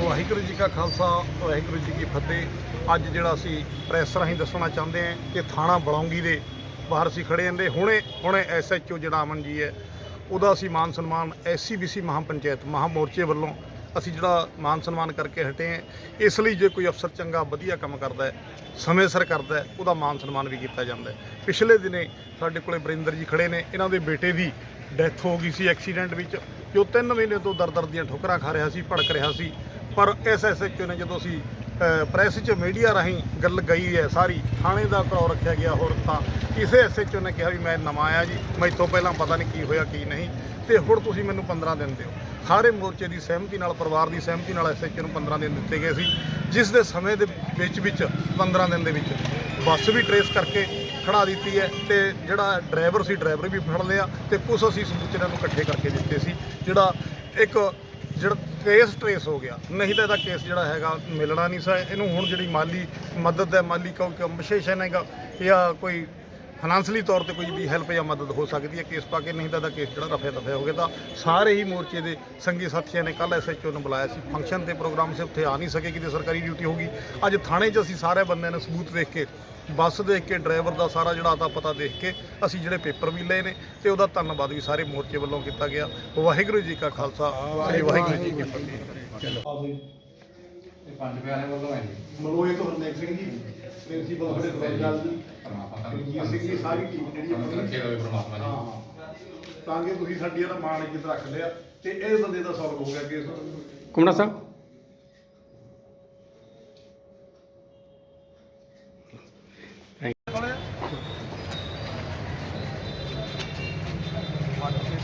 ਵਾਹਿਗੁਰੂ ਜੀ ਕਾ ਖਾਲਸਾ, ਵਾਹਿਗੁਰੂ ਜੀ ਕੀ ਫਤਿਹ। ਅੱਜ ਜਿਹੜਾ ਅਸੀਂ ਪ੍ਰੈਸ ਰਾਹੀਂ ਦੱਸਣਾ ਚਾਹੁੰਦੇ ਹਾਂ ਕਿ ਥਾਣਾ ਬਲੌਂਗੀ ਦੇ ਬਾਹਰ ਅਸੀਂ ਖੜੇ ਹਾਂ ਤੇ ਹੁਣੇ ਹੁਣੇ ਐਸਐਚਓ ਜਿਹੜਾ ਅਮਨ ਜੀ ਹੈ। ਉਹਦਾ ਅਸੀਂ ਮਾਨ ਸਨਮਾਨ ਐਸਸੀਬੀਸੀ ਮਹਾਪੰਚਾਇਤ ਮਹਾ ਮੋਰਚੇ ਵੱਲੋਂ ਅਸੀਂ ਜਿਹੜਾ ਮਾਨ ਸਨਮਾਨ ਕਰਕੇ ਹਟੇ ਹਾਂ, ਇਸ ਲਈ ਜੇ ਕੋਈ ਅਫਸਰ ਚੰਗਾ, ਵਧੀਆ ਕੰਮ ਕਰਦਾ ਹੈ, ਸਮੇਂ ਸਿਰ ਕਰਦਾ ਹੈ, ਉਹਦਾ ਮਾਨ ਸਨਮਾਨ ਵੀ ਕੀਤਾ ਜਾਂਦਾ ਹੈ। ਪਿਛਲੇ ਦਿਨੇ ਸਾਡੇ ਕੋਲੇ ਬਰਿੰਦਰ ਜੀ ਖੜੇ ਨੇ, ਇਹਨਾਂ ਦੇ ਬੇਟੇ ਦੀ ਡੈਥ ਹੋ ਗਈ ਸੀ ਐਕਸੀਡੈਂਟ ਵਿੱਚ ਜੋ 3 ਮਹੀਨੇ ਤੋਂ ਦਰ ਦਰ ਦੀਆਂ ਠੋਕਰਾਂ ਖਾ ਰਿਹਾ ਸੀ, ਭੜਕ ਰਿਹਾ ਸੀ। ਪਰ ਇਸ ਐਸਐਚਓ ਨੇ ਜਦੋਂ ਅਸੀਂ ਅ, ਪ੍ਰੈਸ 'ਚ ਮੀਡੀਆ ਰਾਹੀਂ ਗੱਲ ਗਈ ਹੈ ਸਾਰੀ ਥਾਣੇ ਦਾ ਘਰੋ ਰੱਖਿਆ ਗਿਆ ਹੋਰ ਤਾਂ ਕਿਸੇ ਐਸਐਚਓ ਨੇ ਕਿਹਾ ਵੀ ਮੈਂ ਨਵਾਂ ਆਇਆ ਜੀ ਮੈਥੋਂ ਪਹਿਲਾਂ ਪਤਾ ਨਹੀਂ ਕੀ ਹੋਇਆ ਕੀ ਨਹੀਂ ਤੇ ਹੁਣ ਤੁਸੀਂ ਮੈਨੂੰ 15 ਦਿਨ ਦਿਓ। ਸਾਰੇ ਮੋਰਚੇ ਦੀ ਸਹਿਮਤੀ ਨਾਲ ਪਰਿਵਾਰ ਦੀ ਸਹਿਮਤੀ ਨਾਲ ਐਸਐਚਓ ਨੂੰ 15 ਦਿਨ ਦਿੱਤੇ ਗਏ ਸੀ ਜਿਸ ਦੇ ਸਮੇਂ ਦੇ ਵਿੱਚ ਵਿੱਚ 15 ਦਿਨ ਦੇ ਵਿੱਚ ਬੱਸ ਵੀ ਟਰੇਸ ਕਰਕੇ ਖੜਾ ਦਿੱਤੀ ਹੈ ਤੇ ਜਿਹੜਾ ਡਰਾਈਵਰ ਸੀ ਡਰਾਈਵਰ ਵੀ ਫੜ ਲਿਆ ਤੇ ਕੁਝ ਅਸੀਂ ਸੂਚਨਾ ਨੂੰ ਇਕੱਠੇ ਕਰਕੇ ਦਿੱਤੇ ਸੀ ਜਿਹੜਾ ਇੱਕ ਜਿਹੜਾ ਕੇਸ ਟਰੇਸ ਹੋ ਗਿਆ। ਨਹੀਂ ਤਾਂ ਇਹਦਾ ਕੇਸ ਜਿਹੜਾ ਹੈਗਾ, ਮਿਲਣਾ ਨਹੀਂ ਸੀ ਇਹਨੂੰ ਹੁਣ ਜਿਹੜੀ ਮਾਲੀ ਮਦਦ ਹੈ, ਮਾਲੀ ਕੋਈ ਕੰਪਨਸੇਸ਼ਨ ਹੈਗਾ, ਜਾਂ ਕੋਈ ਫਾਈਨੈਂਸਲੀ ਤੌਰ ਤੇ ਕੋਈ ਵੀ ਹੈਲਪ ਜਾਂ ਮਦਦ ਹੋ ਸਕਦੀ ਹੈ ਕੇਸ ਪਾ ਕੇ, ਨਹੀਂ ਤਾਂ ਇਹਦਾ ਕੇਸ ਜਿਹੜਾ ਰਫੇ ਦਫੇ ਹੋ ਗਿਆ। ਤਾਂ ਸਾਰੇ ਹੀ ਮੋਰਚੇ ਦੇ ਸੰਗੀ ਸਾਥੀਆਂ ਨੇ ਕੱਲ ਐਸਐਚਓ ਨੂੰ ਬੁਲਾਇਆ ਸੀ। ਫੰਕਸ਼ਨ ਤੇ ਪ੍ਰੋਗਰਾਮ ਸੇ ਉੱਥੇ ਆ ਨਹੀਂ ਸਕੇ, ਕਿਤੇ ਸਰਕਾਰੀ ਡਿਊਟੀ ਹੋਗੀ ਅੱਜ ਥਾਣੇ 'ਚ ਅਸੀਂ ਸਾਰੇ ਬੰਦਿਆਂ ਨੇ ਸਬੂਤ ਦੇਖ ਕੇ ਬੱਸ ਦੇਖ ਕੇ ਡਰਾਈਵਰ ਦਾ ਸਾਰਾ ਜਿਹੜਾ ਆਤਾ ਪਤਾ ਦੇਖ ਕੇ ਅਸੀਂ ਜਿਹੜੇ ਪੇਪਰ ਵੀ ਲਏ ਨੇ ਤੇ ਉਹਦਾ ਧੰਨਵਾਦ ਵੀ ਸਾਰੇ ਮੋਰਚੇ ਵੱਲੋਂ ਕੀਤਾ ਗਿਆ। ਵਾਹਿਗੁਰੂ ਜੀ ਕਾ ਖਾਲਸਾ ਤੇ ਵਾਹਿਗੁਰੂ ਜੀ ਕੀ ਫਤਿਹ। ਇਹ ਪੰਜ ਪਿਆਰੇ ਵੱਲੋਂ ਹੈ ਜੀ। ਮਲੋਏ ਤੋਂ ਹਰਨੇਕ ਸਿੰਘ ਜੀ ਪ੍ਰਿੰਸੀਪਲ ਬੜੇ ਰੋਜ਼ਾਲ ਜੀ। ਪਰਮਾਤਮਾ ਰਣਜੀਤ ਸਿੰਘ ਜੀ ਸਾਰੀ ਟੀਮ ਜਿਹੜੀ ਤੁਹਾਨੂੰ ਆਪਣੀ ਰੱਖੇ ਹੋਏ ਪਰਮਾਤਮਾ ਜੀ। ਹਾਂ। ਤਾਂ ਕਿ ਤੁਸੀਂ ਸਾਡੀ ਇਹਦਾ ਮਾਣ ਇੱਜ਼ਤ ਰੱਖ ਲਿਆ ਤੇ ਇਹ ਬੰਦੇ ਦਾ ਸੌਲਵ ਹੋ ਗਿਆ ਕੇਸ। ਕੁਮੜਾ ਸਾਹਿਬ